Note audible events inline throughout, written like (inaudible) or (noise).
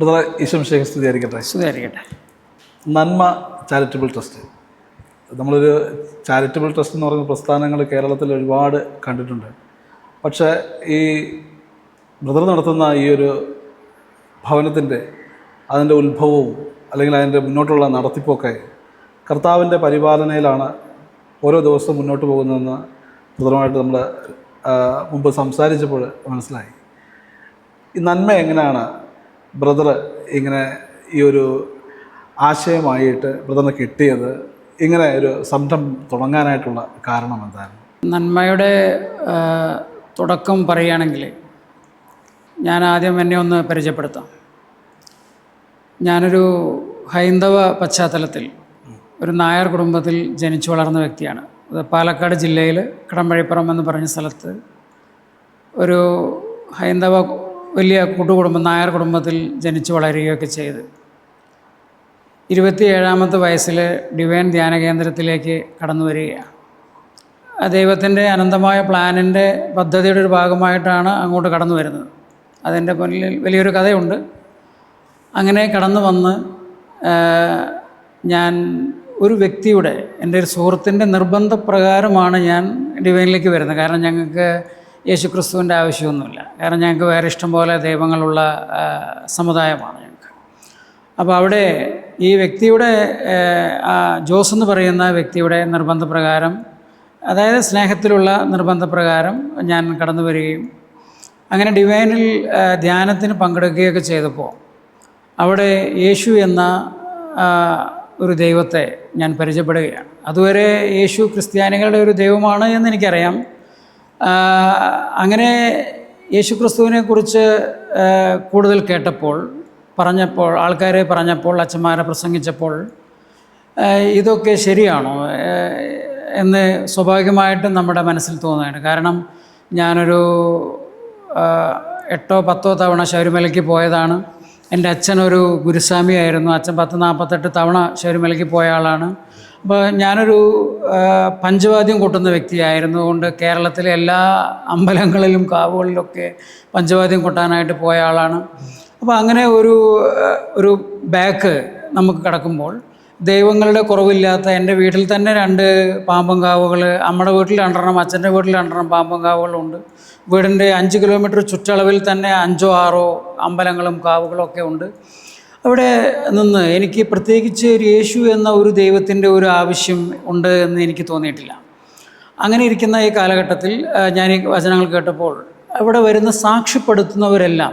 ബ്രദറെ ഈശ്വം ശേഖർ സ്തുതിയായിരിക്കട്ടെ. സുഖമായിരിക്കട്ടെ നന്മ ചാരിറ്റബിൾ ട്രസ്റ്റ്. നമ്മളൊരു ചാരിറ്റബിൾ ട്രസ്റ്റ് എന്ന് പറയുന്ന പ്രസ്ഥാനങ്ങൾ കേരളത്തിൽ ഒരുപാട് കണ്ടിട്ടുണ്ട്. പക്ഷേ ഈ ബ്രദർ നടത്തുന്ന ഈ ഒരു ഭവനത്തിന്റെ അതിന്റെ ഉത്ഭവവും അല്ലെങ്കിൽ അതിന്റെ മുന്നോട്ടുള്ള നടത്തിപ്പൊക്കെ കർത്താവിന്റെ പരിപാലനയിലാണ് ഓരോ ദിവസവും മുന്നോട്ട് പോകുന്നതെന്ന് ബ്രദറുമായിട്ട് നമ്മൾ മുമ്പ് സംസാരിച്ചപ്പോൾ മനസ്സിലായി. ഈ നന്മ എങ്ങനെയാണ് ബ്രദർ ഇങ്ങനെ ഈ ഒരു ആശയമായിട്ട് ബ്രദറിന് കിട്ടിയത് ഇങ്ങനെ ഒരു സംരംഭം തുടങ്ങാനായിട്ടുള്ള കാരണം എന്തായിരുന്നു? നന്മയുടെ തുടക്കം പറയുകയാണെങ്കിൽ ഞാൻ ആദ്യം എന്നെ ഒന്ന് പരിചയപ്പെടുത്താം. ഞാനൊരു ഹൈന്ദവ പശ്ചാത്തലത്തിൽ ഒരു നായർ കുടുംബത്തിൽ ജനിച്ചു വളർന്ന വ്യക്തിയാണ്. അത് പാലക്കാട് ജില്ലയിൽ കടമ്പഴിപ്പുറം എന്ന് പറഞ്ഞ സ്ഥലത്ത് ഒരു ഹൈന്ദവ വലിയ കൂട്ടുകുടുംബം നായർ കുടുംബത്തിൽ ജനിച്ചു വളരുകയൊക്കെ ചെയ്ത്. ഇരുപത്തിയേഴാമത്തെ വയസ്സിൽ ഡിവൈൻ ധ്യാന കേന്ദ്രത്തിലേക്ക് കടന്നു വരികയാണ് ദൈവത്തിന്റെ അനന്തമായ പ്ലാനിന്റെ പദ്ധതിയുടെ ഒരു ഭാഗമായിട്ടാണ് അങ്ങോട്ട് കടന്നു വരുന്നത്. അതിന്റെ മുന്നിൽ വലിയൊരു കഥയുണ്ട്. അങ്ങനെ കടന്നു വന്ന് ഞാൻ ഒരു വ്യക്തിയുടെ എന്റെ ഒരു സുഹൃത്തിന്റെ നിർബന്ധപ്രകാരമാണ് ഞാൻ ഡിവൈനിലേക്ക് വരുന്നത്. കാരണം ഞങ്ങൾക്ക് യേശു ക്രിസ്തുവിന്റെ ആവശ്യമൊന്നുമില്ല. കാരണം ഞങ്ങൾക്ക് വേറെ ഇഷ്ടംപോലെ ദൈവങ്ങളുള്ള സമുദായമാണ് ഞങ്ങൾക്ക്. അപ്പോൾ അവിടെ ഈ വ്യക്തിയുടെ ജോസ് എന്ന് പറയുന്ന വ്യക്തിയുടെ നിർബന്ധപ്രകാരം അതായത് സ്നേഹത്തിലുള്ള നിർബന്ധപ്രകാരം ഞാൻ കടന്നു വരികയും അങ്ങനെ ഡിവൈനിൽ ധ്യാനത്തിന് പങ്കെടുക്കുകയൊക്കെ ചെയ്തപ്പോൾ അവിടെ യേശു എന്ന ഒരു ദൈവത്തെ ഞാൻ പരിചയപ്പെടുകയാണ്. അതുവരെ യേശു ക്രിസ്ത്യാനികളുടെ ഒരു ദൈവമാണ് എന്ന് എനിക്കറിയാം. ആ, അങ്ങനെ യേശുക്രിസ്തുവിനെ കുറിച്ച് കൂടുതൽ കേട്ടപ്പോൾ പറഞ്ഞപ്പോൾ ആൾക്കാരെ പറഞ്ഞപ്പോൾ അച്ഛന്മാരെ പ്രസംഗിച്ചപ്പോൾ ഇതൊക്കെ ശരിയാണോ? എന്ന് സ്വാഭാവികമായിട്ടും നമ്മുടെ മനസ്സിൽ തോന്നുകയാണ്. കാരണം ഞാനൊരു എട്ടോ പത്തോ തവണ ശബരിമലയ്ക്ക് പോയതാണ്. എന്റെ അച്ഛനൊരു ഗുരുസ്വാമിയായിരുന്നു. അച്ഛൻ പത്ത് നാൽപ്പത്തെട്ട് തവണ ശബരിമലയ്ക്ക് പോയ ആളാണ്. അപ്പോൾ ഞാനൊരു പഞ്ചവാദ്യം കൊട്ടുന്ന വ്യക്തിയായിരുന്നു. കൊണ്ട് കേരളത്തിലെ എല്ലാ അമ്പലങ്ങളിലും കാവുകളിലൊക്കെ പഞ്ചവാദ്യം കൊട്ടാനായിട്ട് പോയ ആളാണ്. അപ്പോൾ അങ്ങനെ ഒരു ഒരു ബാക്ക് നമുക്ക് കിടക്കുമ്പോൾ ദൈവങ്ങളുടെ കുറവില്ലാത്ത എന്റെ വീട്ടിൽ തന്നെ രണ്ട് പാമ്പും കാവുകൾ അമ്മയുടെ വീട്ടിൽ രണ്ടെണ്ണം അച്ഛന്റെ വീട്ടിൽ രണ്ടെണ്ണം പാമ്പും കാവുകളുണ്ട് വീടിന്റെ അഞ്ച് കിലോമീറ്റർ ചുറ്റളവിൽ തന്നെ അഞ്ചോ ആറോ അമ്പലങ്ങളും കാവുകളൊക്കെ ഉണ്ട്. അവിടെ നിന്ന് എനിക്ക് പ്രത്യേകിച്ച് ഒരു യേശു എന്ന ഒരു ദൈവത്തിന്റെ ഒരു ആവശ്യം ഉണ്ട് എന്ന് എനിക്ക് തോന്നിയിട്ടില്ല. അങ്ങനെ ഇരിക്കുന്ന ഈ കാലഘട്ടത്തിൽ ഞാൻ ഈ വചനങ്ങൾ കേട്ടപ്പോൾ അവിടെ വരുന്ന സാക്ഷ്യപ്പെടുത്തുന്നവരെല്ലാം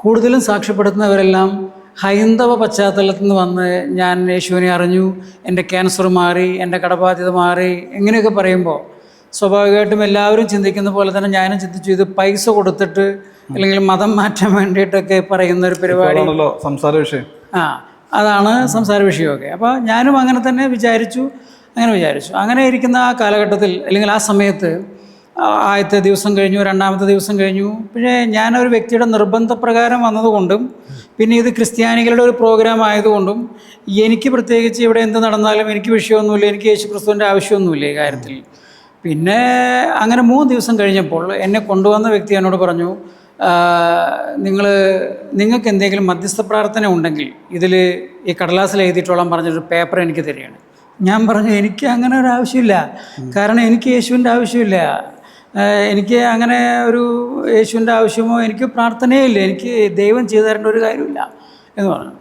കൂടുതലും സാക്ഷ്യപ്പെടുത്തുന്നവരെല്ലാം ഹൈന്ദവ പശ്ചാത്തലത്തിൽ നിന്ന് വന്ന് ഞാൻ യേശുവിനെ അറിഞ്ഞു എന്റെ ക്യാൻസർ മാറി എന്റെ കടബാധ്യത മാറി ഇങ്ങനെയൊക്കെ പറയുമ്പോൾ സ്വാഭാവികമായിട്ടും എല്ലാവരും ചിന്തിക്കുന്ന പോലെ തന്നെ ഞാനും ചിന്തിച്ചു ഇത് പൈസ കൊടുത്തിട്ട് അല്ലെങ്കിൽ മതം മാറ്റാൻ വേണ്ടിയിട്ടൊക്കെ പറയുന്ന ഒരു പരിപാടി സംസാര വിഷയം. ആ അതാണ് സംസാര വിഷയമൊക്കെ. അപ്പോൾ ഞാനും അങ്ങനെ തന്നെ വിചാരിച്ചു അങ്ങനെ വിചാരിച്ചു. അങ്ങനെ ഇരിക്കുന്ന ആ കാലഘട്ടത്തിൽ അല്ലെങ്കിൽ ആ സമയത്ത് ആദ്യത്തെ ദിവസം കഴിഞ്ഞു രണ്ടാമത്തെ ദിവസം കഴിഞ്ഞു. പക്ഷേ ഞാനൊരു വ്യക്തിയുടെ നിർബന്ധപ്രകാരം വന്നതുകൊണ്ടും പിന്നെ ഇത് ക്രിസ്ത്യാനികളുടെ ഒരു പ്രോഗ്രാം ആയതുകൊണ്ടും എനിക്ക് പ്രത്യേകിച്ച് ഇവിടെ എന്ത് നടന്നാലും എനിക്ക് വിഷയമൊന്നുമില്ല എനിക്ക് യേശു ക്രിസ്തുവിന്റെ ആവശ്യമൊന്നുമില്ല ഈ കാര്യത്തിൽ. പിന്നെ അങ്ങനെ മൂന്ന് ദിവസം കഴിഞ്ഞപ്പോൾ എന്നെ കൊണ്ടുവന്ന വ്യക്തി എന്നോട് പറഞ്ഞു നിങ്ങൾ നിങ്ങൾക്ക് എന്തെങ്കിലും മധ്യസ്ഥ പ്രാർത്ഥന ഉണ്ടെങ്കിൽ ഇതിൽ ഈ കടലാസിൽ എഴുതിയിട്ടോളം പറഞ്ഞൊരു പേപ്പർ എനിക്ക് തരികയാണ്. ഞാൻ പറഞ്ഞു എനിക്ക് അങ്ങനെ ഒരു ആവശ്യമില്ല. കാരണം എനിക്ക് യേശുവിന്റെ ആവശ്യമില്ല. എനിക്ക് അങ്ങനെ ഒരു യേശുവിന്റെ ആവശ്യമോ എനിക്ക് പ്രാർത്ഥനയേ ഇല്ല. എനിക്ക് ദൈവം ചെയ്തു തരേണ്ട ഒരു കാര്യമില്ല. എന്ന് പറഞ്ഞു.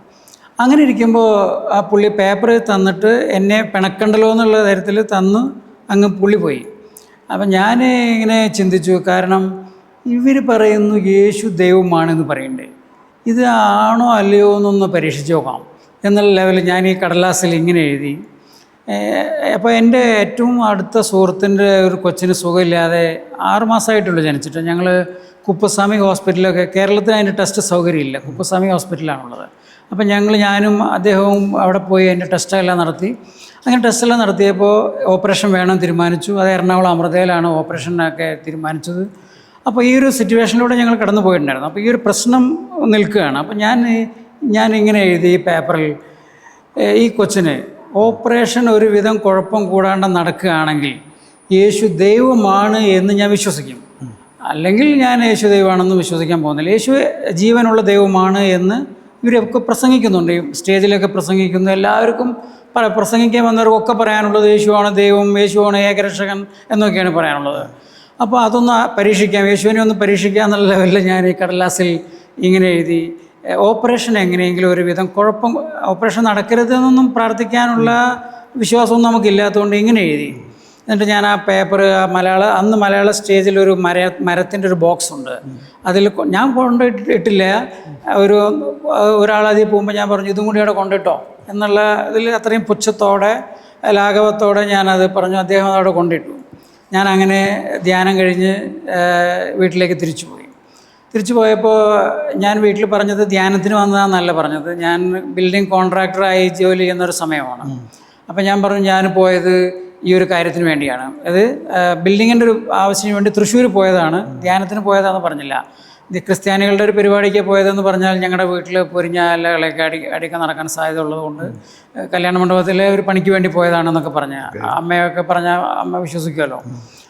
അങ്ങനെ ഇരിക്കുമ്പോൾ ആ പുള്ളി പേപ്പർ തന്നിട്ട് എന്നെ പിണക്കണ്ടല്ലോ എന്നുള്ള തരത്തിൽ തന്ന് അങ്ങ് പുള്ളി പോയി. അപ്പം ഞാൻ ഇങ്ങനെ ചിന്തിച്ചു കാരണം ഇവർ പറയുന്നു യേശു ദൈവമാണെന്ന് പറയണ്ടേ. ഇത് ആണോ അല്ലയോ എന്നൊന്ന് പരീക്ഷിച്ച് നോക്കാം. എന്നുള്ള ലെവലിൽ ഞാൻ ഈ കടലാസിൽ ഇങ്ങനെ എഴുതി. അപ്പോൾ എന്റെ ഏറ്റവും അടുത്ത സുഹൃത്തിന്റെ ഒരു കൊച്ചിന് സുഖമില്ലാതെ ആറുമാസമായിട്ടുള്ളൂ ജനിച്ചിട്ട്. ഞങ്ങൾ കുപ്പസ്വാമി ഹോസ്പിറ്റലൊക്കെ കേരളത്തിൽ അതിന്റെ ടെസ്റ്റ് സൗകര്യമില്ല. കുപ്പസ്വാമി ഹോസ്പിറ്റലാണുള്ളത് അപ്പം ഞങ്ങൾ ഞാനും അദ്ദേഹവും അവിടെ പോയി അതിന്റെ ടെസ്റ്റെല്ലാം നടത്തി. അങ്ങനെ ടെസ്റ്റെല്ലാം നടത്തിയപ്പോൾ ഓപ്പറേഷൻ വേണം തീരുമാനിച്ചു. അത് എറണാകുളം അമൃതയിലാണ് ഓപ്പറേഷനൊക്കെ തീരുമാനിച്ചത്. അപ്പോൾ ഈ ഒരു സിറ്റുവേഷനിലൂടെ ഞങ്ങൾ കടന്നു പോയിട്ടുണ്ടായിരുന്നു. അപ്പോൾ ഈ ഒരു പ്രശ്നം നിൽക്കുകയാണ്. അപ്പോൾ ഞാൻ ഞാൻ ഇങ്ങനെ എഴുതി പേപ്പറിൽ ഈ കൊച്ചിന് ഓപ്പറേഷൻ ഒരുവിധം കുഴപ്പം കൂടാണ്ട് നടക്കുകയാണെങ്കിൽ യേശു ദൈവമാണ് എന്ന് ഞാൻ വിശ്വസിക്കും. അല്ലെങ്കിൽ ഞാൻ യേശു ദൈവമാണെന്ന് വിശ്വസിക്കാൻ പോകുന്നില്ല. യേശു ജീവനുള്ള ദൈവമാണ് എന്ന് ഇവരൊക്കെ പ്രസംഗിക്കുന്നുണ്ട്. സ്റ്റേജിലൊക്കെ പ്രസംഗിക്കുന്നു എല്ലാവർക്കും പല പ്രസംഗിക്കാൻ വന്നവർക്കൊക്കെ പറയാനുള്ളത് യേശുവാണ് ദൈവം യേശുവാണ് ഏകരക്ഷകൻ എന്നൊക്കെയാണ് പറയാനുള്ളത്. അപ്പോൾ അതൊന്ന് പരീക്ഷിക്കാം. യേശുവിനെ ഒന്ന് പരീക്ഷിക്കാം എന്നുള്ള ലെവലിൽ ഞാൻ ഈ കടലാസിൽ ഇങ്ങനെ എഴുതി. ഓപ്പറേഷൻ എങ്ങനെയെങ്കിലും ഒരുവിധം കുഴപ്പം ഓപ്പറേഷൻ നടക്കരുതെന്നൊന്നും പ്രാർത്ഥിക്കാനുള്ള വിശ്വാസമൊന്നും നമുക്കില്ലാത്തതുകൊണ്ട് ഇങ്ങനെ എഴുതി. എന്നിട്ട് ഞാൻ ആ പേപ്പർ ആ മലയാള അന്ന് മലയാള സ്റ്റേജിൽ ഒരു മര മരത്തിന്റെ ഒരു ബോക്സ് ഉണ്ട്. അതിൽ ഞാൻ കൊണ്ടിട്ട് ഇട്ടില്ല ഒരു ഒരാളതിൽ പോകുമ്പോൾ ഞാൻ പറഞ്ഞു ഇതും കൂടി അവിടെ കൊണ്ടിട്ടോ? എന്നുള്ള ഇതിൽ അത്രയും പുച്ഛത്തോടെ ലാഘവത്തോടെ ഞാനത് പറഞ്ഞു. അദ്ദേഹം അതവിടെ കൊണ്ടിട്ടു. ഞാൻ അങ്ങനെ ധ്യാനം കഴിഞ്ഞ് വീട്ടിലേക്ക് തിരിച്ചു പോയി. തിരിച്ചു പോയപ്പോൾ ഞാൻ വീട്ടിൽ പറഞ്ഞത് ധ്യാനത്തിന് വന്നതാണെന്നല്ല പറഞ്ഞത്. ഞാൻ ബിൽഡിംഗ് കോൺട്രാക്ടറായി ജോലി ചെയ്യുന്ന ഒരു സമയമാണ് അപ്പം ഞാൻ പറഞ്ഞു ഞാൻ പോയത് ഈ ഒരു കാര്യത്തിന് വേണ്ടിയാണ്. അത് ബിൽഡിങ്ങിന്റെ ഒരു ആവശ്യത്തിന് വേണ്ടി തൃശ്ശൂർ പോയതാണ്. ധ്യാനത്തിന് പോയതാണെന്ന് പറഞ്ഞില്ല. ക്രിസ്ത്യാനികളുടെ ഒരു പരിപാടിക്ക് പോയതെന്ന് പറഞ്ഞാൽ ഞങ്ങളുടെ വീട്ടിൽ പൊരിഞ്ഞാലകളൊക്കെ അടി അടിക്ക നടക്കാൻ സാധ്യത ഉള്ളതുകൊണ്ട് കല്യാണ മണ്ഡപത്തിലെ ഒരു പണിക്ക് വേണ്ടി പോയതാണെന്നൊക്കെ പറഞ്ഞ അമ്മയൊക്കെ പറഞ്ഞ അമ്മ വിശ്വസിക്കുമല്ലോ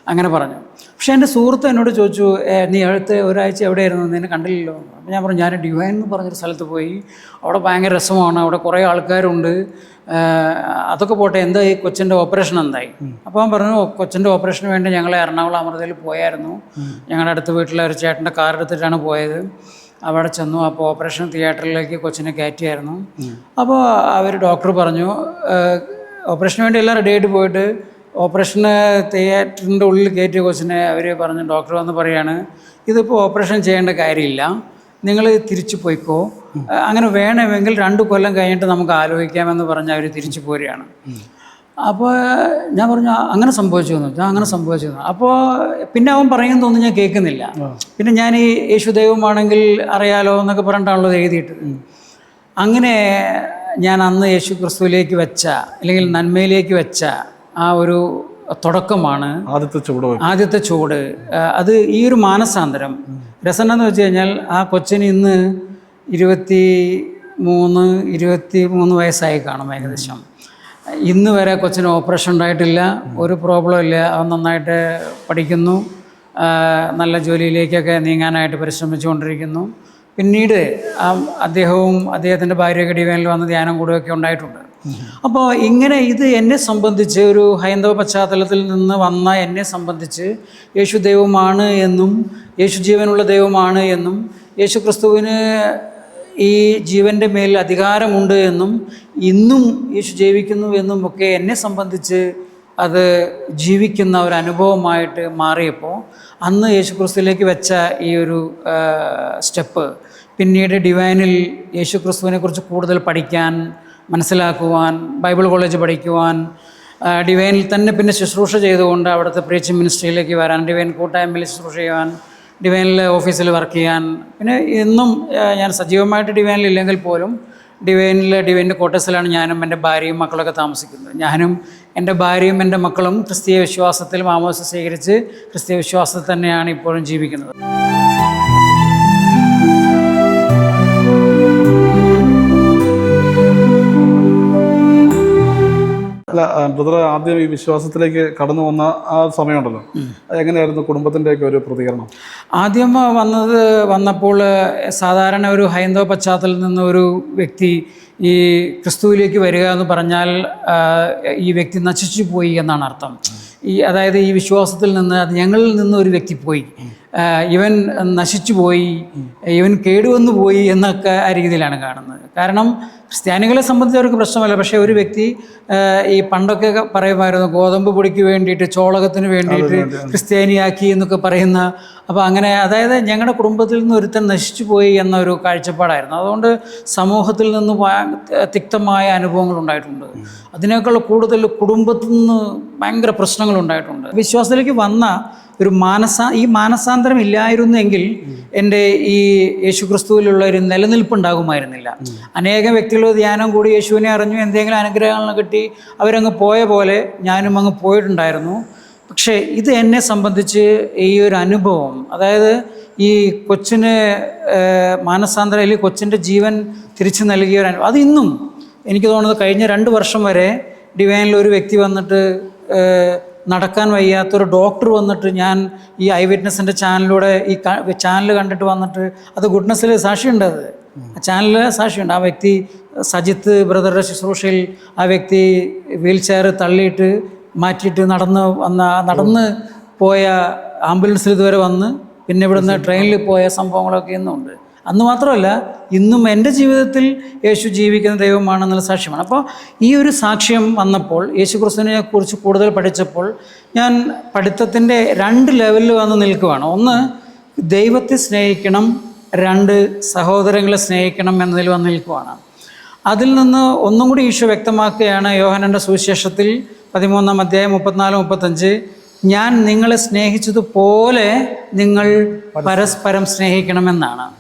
അങ്ങനെ പറഞ്ഞു. പക്ഷേ എന്റെ സുഹൃത്ത് എന്നോട് ചോദിച്ചു നീ അടുത്ത് ഒരാഴ്ച എവിടെയായിരുന്നു? നിന്നെ കണ്ടില്ലല്ലോ? അപ്പം ഞാൻ പറഞ്ഞു ഞാൻ ഡിവൈൻ എന്ന് പറഞ്ഞൊരു സ്ഥലത്ത് പോയി അവിടെ ഭയങ്കര രസമാണ് അവിടെ കുറേ ആൾക്കാരുണ്ട് അതൊക്കെ പോട്ടെ എന്താ ഈ കൊച്ചിന്റെ ഓപ്പറേഷൻ എന്തായി? അപ്പോൾ അവൻ പറഞ്ഞു "ഓ, കൊച്ചിന്റെ ഓപ്പറേഷന് വേണ്ടി ഞങ്ങൾ എറണാകുളം അമൃതയിൽ പോയായിരുന്നു. ഞങ്ങളുടെ അടുത്ത വീട്ടിലെ ഒരു ചേട്ടന്റെ കാർ എടുത്തിട്ടാണ് പോയത്. അവിടെ ചെന്നു അപ്പോൾ ഓപ്പറേഷൻ തിയേറ്ററിലേക്ക് കൊച്ചിനെ കയറ്റിയായിരുന്നു. അപ്പോൾ അവർ ഡോക്ടർ പറഞ്ഞു ഓപ്പറേഷന് വേണ്ടി എല്ലാം റെഡി ആയിട്ട് പോയിട്ട് ഓപ്പറേഷന് തിയേറ്ററിന്റെ ഉള്ളിൽ കയറ്റിയ കൊച്ചിനെ അവർ പറഞ്ഞു ഡോക്ടർ വന്ന് പറയാണ് ഇതിപ്പോൾ ഓപ്പറേഷൻ ചെയ്യേണ്ട കാര്യമില്ല. നിങ്ങൾ തിരിച്ചു പോയിക്കോ. അങ്ങനെ വേണമെങ്കിൽ രണ്ട് കൊല്ലം കഴിഞ്ഞിട്ട് നമുക്ക് ആലോചിക്കാമെന്ന് പറഞ്ഞ് അവർ തിരിച്ചു പോരുകയാണ്. അപ്പോൾ ഞാൻ പറഞ്ഞു അങ്ങനെ സംഭവിച്ചു എന്ന്. ഞാൻ അങ്ങനെ സംഭവിച്ചു എന്ന്." അപ്പോൾ പിന്നെ അവൻ പറയുന്നതൊന്നും ഞാൻ കേൾക്കുന്നില്ല. പിന്നെ ഞാൻ ഈ യേശുദൈവമാണെങ്കിൽ അറിയാലോ എന്നൊക്കെ പറഞ്ഞിട്ടാണല്ലോ എഴുതിയിട്ട് അങ്ങനെ ഞാൻ അന്ന് യേശു ക്രിസ്തുവിലേക്ക് വെച്ച അല്ലെങ്കിൽ നന്മയിലേക്ക് വെച്ച ആ ഒരു തുടക്കമാണ് ആദ്യത്തെ ചൂട് ആദ്യത്തെ ചൂട്. അത് ഈ ഒരു മാനസാന്തരം. രസം എന്ന് വെച്ച് കഴിഞ്ഞാൽ ആ കൊച്ചിന് ഇന്ന് ഇരുപത്തി മൂന്ന് ഇരുപത്തി മൂന്ന് വയസ്സായി കാണും ഏകദേശം. ഇന്ന് വരെ കൊച്ചിന് ഓപ്പറേഷൻ ഉണ്ടായിട്ടില്ല ഒരു പ്രോബ്ലം ഇല്ല. അവൻ നന്നായിട്ട് പഠിക്കുന്നു. നല്ല ജോലിയിലേക്കൊക്കെ നീങ്ങാനായിട്ട് പരിശ്രമിച്ചുകൊണ്ടിരിക്കുന്നു. പിന്നീട് ആ അദ്ദേഹവും അദ്ദേഹത്തിന്റെ ഭാര്യ ഡിവൈനിൽ വന്ന് ധ്യാനം കൂടുകയൊക്കെ ഉണ്ടായിട്ടുണ്ട്. അപ്പോൾ ഇങ്ങനെ ഇത് എന്നെ സംബന്ധിച്ച് ഒരു ഹൈന്ദവ പശ്ചാത്തലത്തിൽ നിന്ന് വന്ന എന്നെ സംബന്ധിച്ച് യേശു ദൈവമാണ് എന്നും യേശു ജീവനുള്ള ദൈവമാണ് എന്നും യേശു ക്രിസ്തുവിന് ഈ ജീവന്റെ മേൽ അധികാരമുണ്ട് എന്നും ഇന്നും യേശു ജീവിക്കുന്നു എന്നും ഒക്കെ എന്നെ സംബന്ധിച്ച് അത് ജീവിക്കുന്ന ഒരു അനുഭവമായിട്ട് മാറിയപ്പോൾ അന്ന് യേശു ക്രിസ്തുവിലേക്ക് വെച്ച ഈ ഒരു സ്റ്റെപ്പ് പിന്നീട് ഡിവൈനിൽ യേശു ക്രിസ്തുവിനെക്കുറിച്ച് കൂടുതൽ പഠിക്കാൻ മനസ്സിലാക്കുവാൻ ബൈബിൾ കോളേജ് പഠിക്കുവാൻ ഡിവൈനിൽ തന്നെ പിന്നെ ശുശ്രൂഷ ചെയ്തുകൊണ്ട് അവിടുത്തെ പ്രീച്ചിങ് മിനിസ്ട്രിയിലേക്ക് വരാൻ ഡിവൈൻ കൂട്ടായ്മയിൽ ശുശ്രൂഷ ചെയ്യാൻ ഡിവൈനിലെ ഓഫീസിൽ വർക്ക് ചെയ്യാൻ. പിന്നെ ഇന്നും ഞാൻ സജീവമായിട്ട് ഡിവൈനിൽ ഇല്ലെങ്കിൽ പോലും ഡിവൈനിലെ ഡിവൈന്റെ ക്വാർട്ടേഴ്സിലാണ് ഞാനും എന്റെ ഭാര്യയും മക്കളൊക്കെ താമസിക്കുന്നത്. ഞാനും എന്റെ ഭാര്യയും എന്റെ മക്കളും ക്രിസ്തീയ വിശ്വാസത്തിൽ മാമോസ് സ്വീകരിച്ച് ക്രിസ്തീയ വിശ്വാസത്തിൽ തന്നെയാണ് ഇപ്പോഴും ജീവിക്കുന്നത്. അല്ല ബ്രദർ ആദ്യം ഈ വിശ്വാസത്തിലേക്ക് കടന്നു വന്ന ആ സമയമുണ്ടല്ലോ. എങ്ങനെയായിരുന്നു കുടുംബത്തിന്റെയൊക്കെ ഒരു പ്രതികരണം? ആദ്യം വന്നത് വന്നപ്പോൾ സാധാരണ ഒരു ഹൈന്ദവ പശ്ചാത്തലത്തിൽ നിന്ന് ഒരു വ്യക്തി ഈ ക്രിസ്തുവിലേക്ക് വരിക എന്ന് പറഞ്ഞാൽ ഈ വ്യക്തി നശിച്ചു പോയി എന്നാണ് അർത്ഥം. ഈ അതായത് ഈ വിശ്വാസത്തിൽ നിന്ന് അത് ഞങ്ങളിൽ നിന്ന് ഒരു വ്യക്തി പോയി. ഇവൻ നശിച്ചു പോയി ഇവൻ കേടുവന്നു പോയി എന്നൊക്കെ ആ രീതിയിലാണ് കാണുന്നത്. കാരണം ക്രിസ്ത്യാനികളെ സംബന്ധിച്ച് അവർക്ക് പ്രശ്നമല്ല. പക്ഷേ ഒരു വ്യക്തി ഈ പണ്ടൊക്കെ പറയുമായിരുന്നു ഗോതമ്പ് പൊടിക്ക് വേണ്ടിയിട്ട് ചോളകത്തിന് വേണ്ടിയിട്ട് ക്രിസ്ത്യാനിയാക്കി എന്നൊക്കെ പറയുന്ന അപ്പോൾ അങ്ങനെ അതായത് ഞങ്ങളുടെ കുടുംബത്തിൽ നിന്ന് ഒരുത്തൻ നശിച്ചു പോയി എന്നൊരു കാഴ്ചപ്പാടായിരുന്നു. അതുകൊണ്ട് സമൂഹത്തിൽ നിന്ന് തിക്തമായ അനുഭവങ്ങൾ ഉണ്ടായിട്ടുണ്ട്. അതിനേക്കാൾ കൂടുതൽ കുടുംബത്തിൽ നിന്ന് ഭയങ്കര പ്രശ്നങ്ങൾ ഉണ്ടായിട്ടുണ്ട്. വിശ്വാസത്തിലേക്ക് വന്ന ഒരു മാനസാ ഈ മാനസാന്തരം ഇല്ലായിരുന്നു എങ്കിൽ എന്റെ ഈ യേശു ക്രിസ്തുവിലുള്ള ഒരു നിലനിൽപ്പ് ഉണ്ടാകുമായിരുന്നില്ല അനേകം വ്യക്തികൾ ധ്യാനം കൂടി യേശുവിനെ അറിഞ്ഞു എന്തെങ്കിലും അനുഗ്രഹങ്ങൾ കിട്ടി അവരങ്ങ് പോയ പോലെ ഞാനും അങ്ങ് പോയിട്ടുണ്ടായിരുന്നു. പക്ഷേ ഇത് എന്നെ സംബന്ധിച്ച് ഈ ഒരു അനുഭവം അതായത് ഈ കൊച്ചിന് മാനസാന്തരം അല്ലെങ്കിൽ കൊച്ചിന്റെ ജീവൻ തിരിച്ചു നൽകിയ ഒരു അനുഭവം അത് ഇന്നും എനിക്ക് തോന്നുന്നത് കഴിഞ്ഞ രണ്ട് വർഷം വരെ ഡിവൈനിൽ ഒരു വ്യക്തി വന്നിട്ട് നടക്കാൻ വയ്യാത്തൊരു ഡോക്ടർ വന്നിട്ട് ഞാൻ ഈ ഐ വിറ്റ്നസിന്റെ ചാനലിലൂടെ ഈ ചാനൽ കണ്ടിട്ട് വന്നിട്ട് അത് ഗുഡ്നസ്സിൽ സാക്ഷിയുണ്ട് അത്. ആ ചാനലിൽ സാക്ഷിയുണ്ട്. ആ വ്യക്തി സജിത്ത് ബ്രദറുടെ ശുശ്രൂഷയിൽ ആ വ്യക്തി വീൽ ചെയർ തള്ളിയിട്ട് മാറ്റിയിട്ട് നടന്ന് വന്ന നടന്ന് പോയ ആംബുലൻസിൽ ഇതുവരെ വന്ന് പിന്നെ ഇവിടുന്ന് ട്രെയിനിൽ പോയ സംഭവങ്ങളൊക്കെ ഇന്നുണ്ട്. അന്ന് മാത്രമല്ല ഇന്നും എന്റെ ജീവിതത്തിൽ യേശു ജീവിക്കുന്ന ദൈവമാണെന്നുള്ള സാക്ഷ്യമാണ്. അപ്പോൾ ഈ ഒരു സാക്ഷ്യം വന്നപ്പോൾ യേശു ക്രിസ്തുവിനെ കുറിച്ച് കൂടുതൽ പഠിച്ചപ്പോൾ ഞാൻ പഠിത്തത്തിന്റെ രണ്ട് ലെവലിൽ വന്ന് നിൽക്കുവാണ്. ഒന്ന് ദൈവത്തെ സ്നേഹിക്കണം രണ്ട് സഹോദരങ്ങളെ സ്നേഹിക്കണം എന്നതിൽ വന്ന് നിൽക്കുവാണ്. അതിൽ നിന്ന് ഒന്നും കൂടി ഈശോ വ്യക്തമാക്കുകയാണ് യോഹനന്റെ സുവിശേഷത്തിൽ പതിമൂന്നാം അധ്യായം മുപ്പത്തിനാല് മുപ്പത്തഞ്ച്. ഞാൻ നിങ്ങളെ സ്നേഹിച്ചതുപോലെ നിങ്ങൾ പരസ്പരം സ്നേഹിക്കണമെന്നാണ്.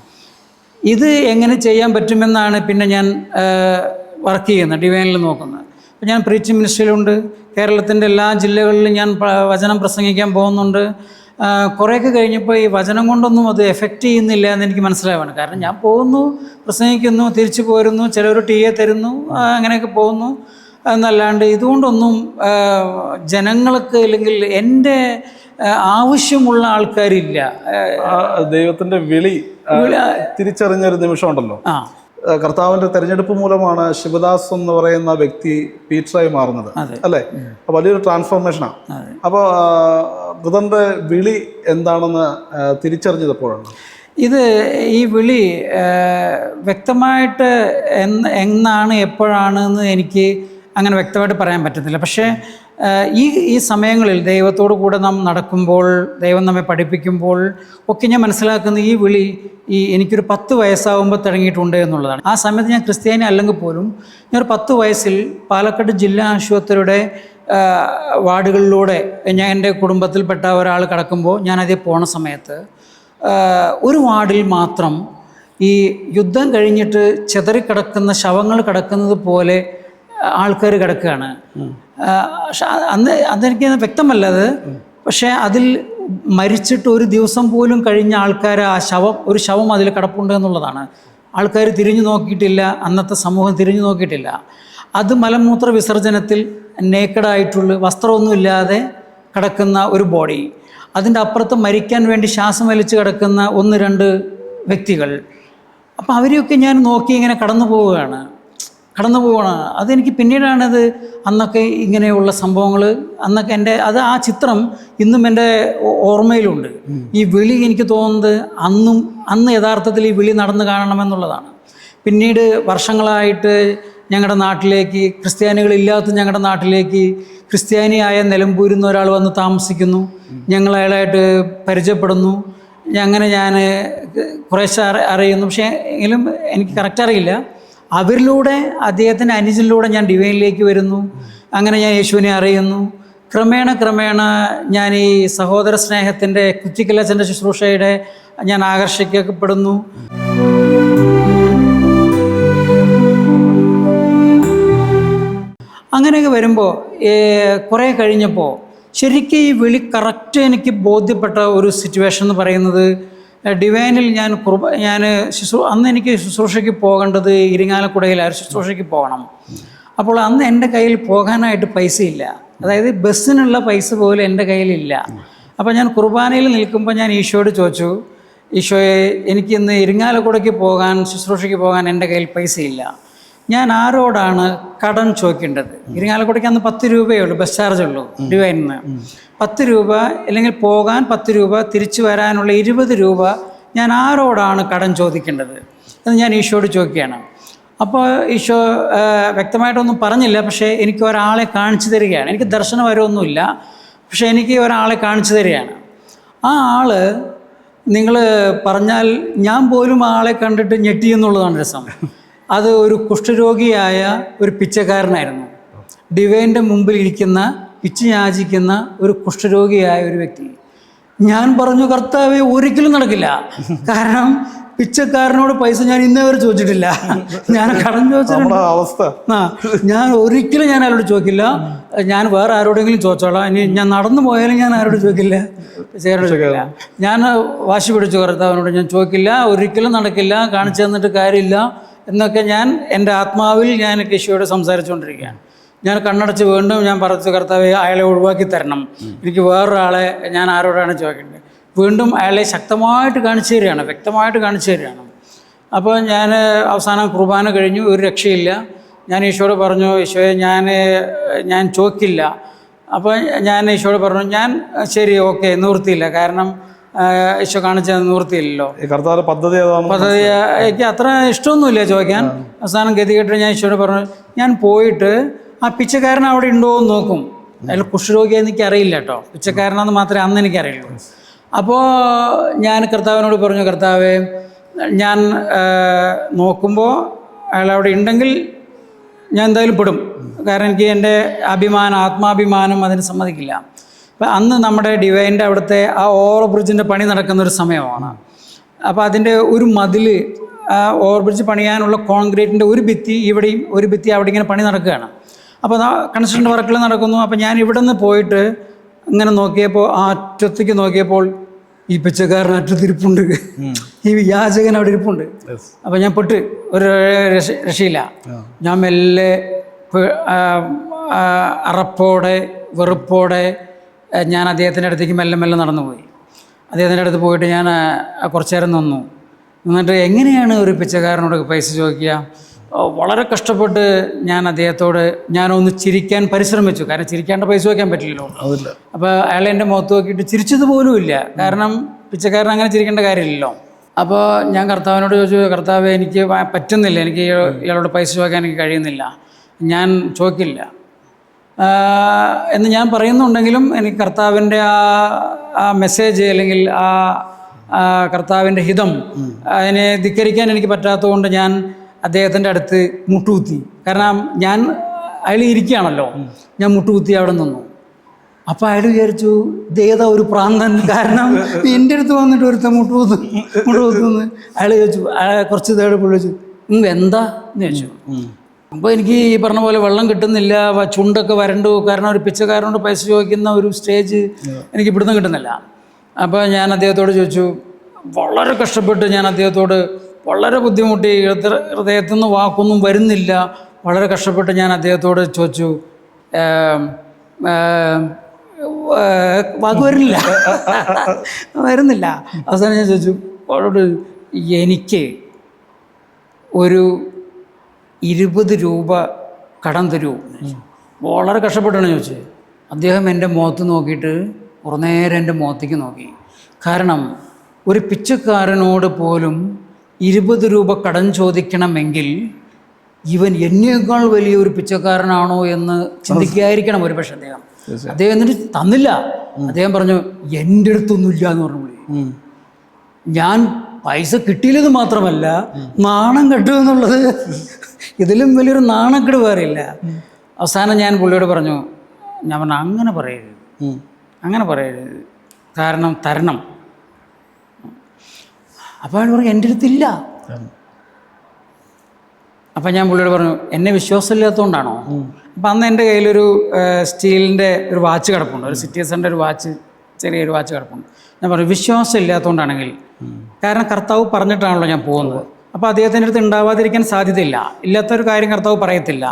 ഇത് എങ്ങനെ ചെയ്യാൻ പറ്റുമെന്നാണ് പിന്നെ ഞാൻ വർക്ക് ചെയ്യുന്നത് ഡിവൈനിൽ നോക്കുന്നത്. ഞാൻ പ്രീച്ചിങ് മിനിസ്ട്രിയിലുണ്ട് കേരളത്തിന്റെ എല്ലാ ജില്ലകളിലും ഞാൻ വചനം പ്രസംഗിക്കാൻ പോകുന്നുണ്ട്. കുറേയൊക്കെ കഴിഞ്ഞപ്പോൾ ഈ വചനം കൊണ്ടൊന്നും അത് എഫക്റ്റ് ചെയ്യുന്നില്ല എന്ന് എനിക്ക് മനസ്സിലാവാണ്. കാരണം ഞാൻ പോകുന്നു പ്രസംഗിക്കുന്നു തിരിച്ചു പോരുന്നു ചിലർ ടീ എ തരുന്നു അങ്ങനെയൊക്കെ പോകുന്നു. എന്നല്ലാണ്ട് ഇതുകൊണ്ടൊന്നും ജനങ്ങൾക്ക് അല്ലെങ്കിൽ എന്റെ ആവശ്യമുള്ള ആൾക്കാരില്ല. ദൈവത്തിന്റെ വിളി തിരിച്ചറിഞ്ഞ ഒരു നിമിഷമുണ്ടല്ലോ. ആ. ആ, കർത്താവിന്റെ തെരഞ്ഞെടുപ്പ് മൂലമാണ് ശിവദാസ് എന്ന് പറയുന്ന വ്യക്തി പീറ്ററായി മാറുന്നത്. അല്ലേ? അപ്പൊ വലിയൊരു ട്രാൻസ്ഫോർമേഷനാണ്. അപ്പോൾ ബുധന്റെ വിളി എന്താണെന്ന് തിരിച്ചറിഞ്ഞത് എപ്പോഴാണ് ഇത് ഈ വിളി വ്യക്തമായിട്ട് എന്ന് എന്നാണ് എപ്പോഴാണ് എന്ന് എനിക്ക് അങ്ങനെ വ്യക്തമായിട്ട് പറയാൻ പറ്റത്തില്ല. പക്ഷേ ഈ ഈ സമയങ്ങളിൽ ദൈവത്തോടു കൂടെ നാം നടക്കുമ്പോൾ ദൈവം നമ്മെ പഠിപ്പിക്കുമ്പോൾ ഒക്കെ ഞാൻ മനസ്സിലാക്കുന്ന ഈ വിളി ഈ എനിക്കൊരു പത്ത് വയസ്സാകുമ്പോൾ തുടങ്ങിയിട്ടുണ്ട് എന്നുള്ളതാണ്. ആ സമയത്ത് ഞാൻ ക്രിസ്ത്യാനി അല്ലെങ്കിൽ പോലും ഞാൻ ഒരു പത്ത് വയസ്സിൽ പാലക്കാട് ജില്ലാ ആശുപത്രിയുടെ വാർഡുകളിലൂടെ ഞാൻ എന്റെ കുടുംബത്തിൽപ്പെട്ട ഒരാൾ കിടക്കുമ്പോൾ ഞാൻ അതിൽ പോണ സമയത്ത് ഒരു വാർഡിൽ മാത്രം ഈ യുദ്ധം കഴിഞ്ഞിട്ട് ചെതറിക്കിടക്കുന്ന ശവങ്ങൾ കിടക്കുന്നത് പോലെ ആൾക്കാർ കിടക്കുകയാണ്. പക്ഷെ അന്ന് അതെനിക്ക് വ്യക്തമല്ല അത്. പക്ഷേ അതിൽ മരിച്ചിട്ട് ഒരു ദിവസം പോലും കഴിഞ്ഞ ആൾക്കാർ ആ ശവം ഒരു ശവം അതിൽ കിടപ്പുണ്ട് എന്നുള്ളതാണ്. ആൾക്കാർ തിരിഞ്ഞു നോക്കിയിട്ടില്ല അന്നത്തെ സമൂഹം തിരിഞ്ഞു നോക്കിയിട്ടില്ല. അത് മലമൂത്ര വിസർജനത്തിൽ നേക്കഡായിട്ടുള്ള വസ്ത്രമൊന്നുമില്ലാതെ കിടക്കുന്ന ഒരു ബോഡി അതിന്റെ അപ്പുറത്ത് മരിക്കാൻ വേണ്ടി ശ്വാസം വലിച്ച് കിടക്കുന്ന ഒന്ന് രണ്ട് വ്യക്തികൾ. അപ്പോൾ അവരെയൊക്കെ ഞാൻ നോക്കി ഇങ്ങനെ കടന്നു പോവുകയാണ്. കടന്നു പോവുകയാണ് അതെനിക്ക് പിന്നീടാണത് അന്നൊക്കെ ഇങ്ങനെയുള്ള സംഭവങ്ങൾ അന്നൊക്കെ എന്റെ അത് ആ ചിത്രം ഇന്നും എന്റെ ഓർമ്മയിലുണ്ട്. ഈ വിളി എനിക്ക് തോന്നുന്നത് അന്നും അന്ന് യഥാർത്ഥത്തിൽ ഈ വിളി നടന്നു കാണണമെന്നുള്ളതാണ്. പിന്നീട് വർഷങ്ങളായിട്ട് ഞങ്ങളുടെ നാട്ടിലേക്ക് ക്രിസ്ത്യാനികളില്ലാത്ത ഞങ്ങളുടെ നാട്ടിലേക്ക് ക്രിസ്ത്യാനിയായ നിലമ്പൂരിൽ നിന്ന് ഒരാൾ വന്ന് താമസിക്കുന്നു. ഞങ്ങൾ അയാളായിട്ട് പരിചയപ്പെടുന്നു. അങ്ങനെ ഞാൻ കുറേശ്ശെ അറിയുന്നു. പക്ഷേ എങ്കിലും എനിക്ക് കറക്റ്റ് അറിയില്ല. അവരിലൂടെ അദ്ദേഹത്തിന്റെ അനുജനിലൂടെ ഞാൻ ഡിവൈനിലേക്ക് വരുന്നു. അങ്ങനെ ഞാൻ യേശുവിനെ അറിയുന്നു. ക്രമേണ ക്രമേണ ഞാൻ ഈ സഹോദര സ്നേഹത്തിന്റെ കുറ്റിക്കലച്ചന്റെ ശുശ്രൂഷയുടെ ഞാൻ ആകർഷിക്കപ്പെടുന്നു. അങ്ങനെയൊക്കെ വരുമ്പോൾ കുറേ കഴിഞ്ഞപ്പോൾ ശരിക്കും ഈ വിളി കറക്റ്റ് എനിക്ക് ബോധ്യപ്പെട്ട ഒരു സിറ്റുവേഷൻ എന്ന് പറയുന്നത് ഡിവൈനിൽ ഞാൻ കുർബ ഞാൻ ശുശ്രൂ അന്ന് എനിക്ക് ശുശ്രൂഷയ്ക്ക് പോകേണ്ടത് ഇരിങ്ങാലക്കുടയിലായിരുന്നു ശുശ്രൂഷയ്ക്ക് പോകണം. അപ്പോൾ അന്ന് എന്റെ കയ്യിൽ പോകാനായിട്ട് പൈസയില്ല. അതായത് ബസ്സിനുള്ള പൈസ പോലും എന്റെ കയ്യിലില്ല. അപ്പോൾ ഞാൻ കുർബാനയിൽ നിൽക്കുമ്പോൾ ഞാൻ ഈശോയോട് ചോദിച്ചു ഈശോയെ എനിക്കിന്ന് ഇരിങ്ങാലക്കുടയ്ക്ക് പോകാൻ ശുശ്രൂഷയ്ക്ക് പോകാൻ എന്റെ കയ്യിൽ പൈസയില്ല. ഞാൻ ആരോടാണ് കടം ചോദിക്കേണ്ടത്? ഇരിങ്ങാലക്കുടയ്ക്ക് അന്ന് പത്ത് രൂപയേ ഉള്ളൂ ബസ് ചാർജ് ഉള്ളൂ ഡിവൈനിൽ നിന്ന്. പത്ത് രൂപ അല്ലെങ്കിൽ പോകാൻ പത്ത് രൂപ തിരിച്ചു വരാനുള്ള ഇരുപത് രൂപ ഞാൻ ആരോടാണ് കടം ചോദിക്കേണ്ടത്? എന്ന് ഞാൻ ഈശോയോട് ചോദിക്കുകയാണ്. അപ്പോൾ ഈശോ വ്യക്തമായിട്ടൊന്നും പറഞ്ഞില്ല പക്ഷേ എനിക്ക് ഒരാളെ കാണിച്ചു തരികയാണ്. എനിക്ക് ദർശനം വരവൊന്നുമില്ല പക്ഷേ എനിക്ക് ഒരാളെ കാണിച്ചു തരികയാണ്. ആ ആൾ നിങ്ങൾ പറഞ്ഞാൽ ഞാൻ പോലും ആളെ കണ്ടിട്ട് ഞെട്ടി എന്നുള്ളതാണ് രസം. അത് ഒരു കുഷ്ഠരോഗിയായ ഒരു പിച്ചക്കാരനായിരുന്നു. ഡിവൈന്റെ മുമ്പിൽ ഇരിക്കുന്ന പിച്ച് യാചിക്കുന്ന ഒരു കുഷ്ഠരോഗിയായ ഒരു വ്യക്തി. ഞാൻ പറഞ്ഞു കർത്താവെ ഒരിക്കലും നടക്കില്ല. കാരണം പിച്ചക്കാരനോട് പൈസ ഞാൻ ഇന്നേ വരെ ചോദിച്ചിട്ടില്ല. ഞാൻ കടം ചോദിച്ചിട്ടുണ്ട്. ആ ഞാൻ ഒരിക്കലും ഞാൻ ആരോട് ചോദിക്കില്ല. ഞാൻ വേറെ ആരോടെങ്കിലും ചോദിച്ചോളാം. ഇനി ഞാൻ നടന്നു പോയാലും ഞാൻ ആരോട് ചോദിക്കില്ല. ചോദിക്കില്ല. ഞാൻ വാശി പിടിച്ചു കർത്താവിനോട്. ഞാൻ ചോദിക്കില്ല ഒരിക്കലും നടക്കില്ല. കാണിച്ചു തന്നിട്ട് കാര്യമില്ല. എന്നൊക്കെ ഞാൻ എന്റെ ആത്മാവിൽ ഞാൻ കൃഷിയോട് സംസാരിച്ചുകൊണ്ടിരിക്കുകയാണ്. ഞാൻ കണ്ണടച്ച് വീണ്ടും ഞാൻ പറച്ച് കർത്താവ് അയാളെ ഒഴിവാക്കി തരണം. എനിക്ക് വേറൊരാളെ ഞാൻ ആരോടാണ് ചോദിക്കേണ്ടത്? വീണ്ടും അയാളെ ശക്തമായിട്ട് കാണിച്ചു തരികയാണ് വ്യക്തമായിട്ട് കാണിച്ചു തരികയാണ്. അപ്പോൾ ഞാൻ അവസാനം കുർബാന കഴിഞ്ഞു ഒരു രക്ഷയില്ല. ഞാൻ ഈശോയോട് പറഞ്ഞു ഈശോയെ ഞാൻ ഞാൻ ചോക്കില്ല. അപ്പോൾ ഞാൻ ഈശോയോട് പറഞ്ഞു ഞാൻ ശരി ഓക്കെ നിവൃത്തിയില്ല. കാരണം ഈശോ കാണിച്ച നിവൃത്തിയില്ലല്ലോ. പദ്ധതി പദ്ധതി എനിക്ക് അത്ര ഇഷ്ടമൊന്നുമില്ല ചോദിക്കാൻ. അവസാനം ഗതികെട്ട് ഞാൻ ഈശോയോട് പറഞ്ഞു ഞാൻ പോയിട്ട് ആ പിച്ചക്കാരൻ അവിടെ ഉണ്ടോ എന്ന് നോക്കും. അതിൽ കുഷ്ഠരോഗിയെന്ന് എനിക്ക് അറിയില്ല കേട്ടോ. പിച്ചക്കാരനാന്ന് മാത്രമേ അന്ന് എനിക്കറിയുള്ളൂ. അപ്പോൾ ഞാൻ കർത്താവിനോട് പറഞ്ഞു കർത്താവേ ഞാൻ നോക്കുമ്പോൾ അയാൾ അവിടെ ഉണ്ടെങ്കിൽ ഞാൻ എന്തായാലും പെടും. കാരണം എനിക്ക് എന്റെ അഭിമാനം ആത്മാഭിമാനം അതിന് സമ്മതിക്കില്ല. അപ്പം അന്ന് നമ്മുടെ ഡിവൈന്റെ അവിടുത്തെ ആ ഓവർ ബ്രിഡ്ജിന്റെ പണി നടക്കുന്ന ഒരു സമയമാണ്. അപ്പോൾ അതിന്റെ ഒരു മതിൽ ഓവർ ബ്രിഡ്ജ് പണിയാനുള്ള കോൺക്രീറ്റിന്റെ ഒരു ഭിത്തി ഇവിടെയും ഒരു ഭിത്തി അവിടെ ഇങ്ങനെ പണി നടക്കുകയാണ്. അപ്പോൾ കൺസ്ട്രക്ഷൻ വർക്കിൽ നടക്കുന്നു. അപ്പോൾ ഞാൻ ഇവിടെ നിന്ന് പോയിട്ട് ഇങ്ങനെ നോക്കിയപ്പോൾ ആ അറ്റത്തേക്ക് നോക്കിയപ്പോൾ ഈ പിച്ചക്കാരൻ അറ്റത്തിരിപ്പുണ്ട്. ഈ യാചകൻ അവിടെ ഇരിപ്പുണ്ട്. അപ്പോൾ ഞാൻ പെട്ട് ഒരു രക്ഷ രക്ഷയില്ല. ഞാൻ മെല്ലെ അറപ്പോടെ വെറുപ്പോടെ ഞാൻ അദ്ദേഹത്തിന്റെ അടുത്തേക്ക് മെല്ലെ മെല്ലെ നടന്നു പോയി അദ്ദേഹത്തിന്റെ അടുത്ത് പോയിട്ട് ഞാൻ കുറച്ചു നേരം നിന്നു. എന്നിട്ട് എങ്ങനെയാണ് ഒരു പിച്ചക്കാരനോട് പൈസ ചോദിക്കുക? വളരെ കഷ്ടപ്പെട്ട് ഞാൻ അദ്ദേഹത്തോട് ഞാനൊന്ന് ചിരിക്കാൻ പരിശ്രമിച്ചു. കാരണം ചിരിക്കാണ്ട് പൈസ വയ്ക്കാൻ പറ്റില്ലല്ലോ. അപ്പോൾ അയാൾ എന്റെ മുഖത്ത് നോക്കിയിട്ട് ചിരിച്ചത് പോലും ഇല്ല. കാരണം പിച്ചക്കാരൻ അങ്ങനെ ചിരിക്കേണ്ട കാര്യമില്ലല്ലോ. അപ്പോൾ ഞാൻ കർത്താവിനോട് ചോദിച്ചു കർത്താവ് എനിക്ക് പറ്റുന്നില്ല. എനിക്ക് ഇയ- ഇയാളോട് പൈസ ചോദിക്കാൻ എനിക്ക് കഴിയുന്നില്ല. ഞാൻ ചോദിക്കില്ല. എന്ന് ഞാൻ പറയുന്നുണ്ടെങ്കിലും എനിക്ക് കർത്താവിന്റെ ആ ആ മെസ്സേജ് അല്ലെങ്കിൽ ആ കർത്താവിന്റെ ഹിതം അതിനെ ധിക്കരിക്കാൻ എനിക്ക് പറ്റാത്തതുകൊണ്ട് ഞാൻ അദ്ദേഹത്തിന്റെ അടുത്ത് മുട്ടുകുത്തി. കാരണം ഞാൻ അയാൾ ഇരിക്കുകയാണല്ലോ. ഞാൻ മുട്ടുകുത്തി അവിടെ നിന്നു. അപ്പം അയാൾ വിചാരിച്ചു ഇതേതാ ഒരു പ്രാന്തൻ? (laughs) കാരണം എന്റെ അടുത്ത് വന്നിട്ട് ഒരുത്ത മുട്ടുകുത്തു മുട്ടുകൂത്തുന്ന്. അയാൾ ചോദിച്ചു അയാളെ കുറച്ച് തേട് ചോദിച്ചു "ഉം, എന്താ? എന്ന് ചോദിച്ചു അപ്പോൾ എനിക്ക് ഈ പറഞ്ഞ പോലെ വെള്ളം കിട്ടുന്നില്ല ചുണ്ടൊക്കെ വരണ്ടു കാരണം ഒരു പിച്ചക്കാരനോട് പൈസ ചോദിക്കുന്ന ഒരു സ്റ്റേജ് എനിക്ക് ഇവിടുന്ന് കിട്ടുന്നില്ല. അപ്പോൾ ഞാൻ അദ്ദേഹത്തോട് ചോദിച്ചു വളരെ കഷ്ടപ്പെട്ട് ഞാൻ അദ്ദേഹത്തോട് വളരെ ബുദ്ധിമുട്ടി ഹൃദയ- ഹൃദയത്തിൽ നിന്ന് വാക്കൊന്നും വരുന്നില്ല. വളരെ കഷ്ടപ്പെട്ട് ഞാൻ അദ്ദേഹത്തോട് ചോദിച്ചു "ഏം, ഏം, വാക്ക് വരുന്നില്ല. വരുന്നില്ല. അവസാനം ഞാൻ ചോദിച്ചു അവളോട് എനിക്ക് ഒരു ഇരുപത് രൂപ കടം തരൂ. വളരെ കഷ്ടപ്പെട്ടാണ് ചോദിച്ചത്. അദ്ദേഹം എന്റെ മുഖത്ത് നോക്കിയിട്ട് കുറേ നേരം എന്റെ മുഖത്തേക്ക് നോക്കി. കാരണം ഒരു പിച്ചക്കാരനോട് പോലും ഇരുപത് രൂപ കടം ചോദിക്കണമെങ്കിൽ ഇവൻ എന്നേക്കാൾ വലിയൊരു പിച്ചക്കാരനാണോ എന്ന് ചിന്തിക്കായിരിക്കണം ഒരു പക്ഷേ അദ്ദേഹം അദ്ദേഹം എന്നിട്ട് തന്നില്ല. അദ്ദേഹം പറഞ്ഞു എന്റെ അടുത്തൊന്നുമില്ല എന്ന് പറഞ്ഞു പുള്ളി. ഞാൻ പൈസ കിട്ടിയില്ലെന്ന് മാത്രമല്ല നാണം കെട്ടു എന്നുള്ളത് ഇതിലും വലിയൊരു നാണക്കേട് ഇല്ല അവസാനം ഞാൻ പുള്ളിയോട് പറഞ്ഞു ഞാൻ പറഞ്ഞു അങ്ങനെ പറയരുത്. അങ്ങനെ പറയരുത്. കാരണം തരണം. അപ്പോൾ അയാൾ പറഞ്ഞു എന്റെ അടുത്തില്ല. അപ്പം ഞാൻ പുള്ളിയോട് പറഞ്ഞു എന്നെ വിശ്വാസമില്ലാത്തതുകൊണ്ടാണോ അപ്പം അന്ന് എന്റെ കയ്യിലൊരു സ്റ്റീലിന്റെ ഒരു വാച്ച് കിടപ്പുണ്ട്. ഒരു സിറ്റീസന്റെ ഒരു വാച്ച് ചെറിയൊരു വാച്ച് കിടപ്പുണ്ട്. ഞാൻ പറഞ്ഞു വിശ്വാസം ഇല്ലാത്തതുകൊണ്ടാണെങ്കിൽ കാരണം കർത്താവ് പറഞ്ഞിട്ടാണല്ലോ ഞാൻ പോകുന്നത്. അപ്പോൾ അദ്ദേഹത്തിന്റെ അടുത്ത് ഉണ്ടാവാതിരിക്കാൻ സാധ്യതയില്ല. ഇല്ലാത്തൊരു കാര്യം കർത്താവ് പറയത്തില്ല.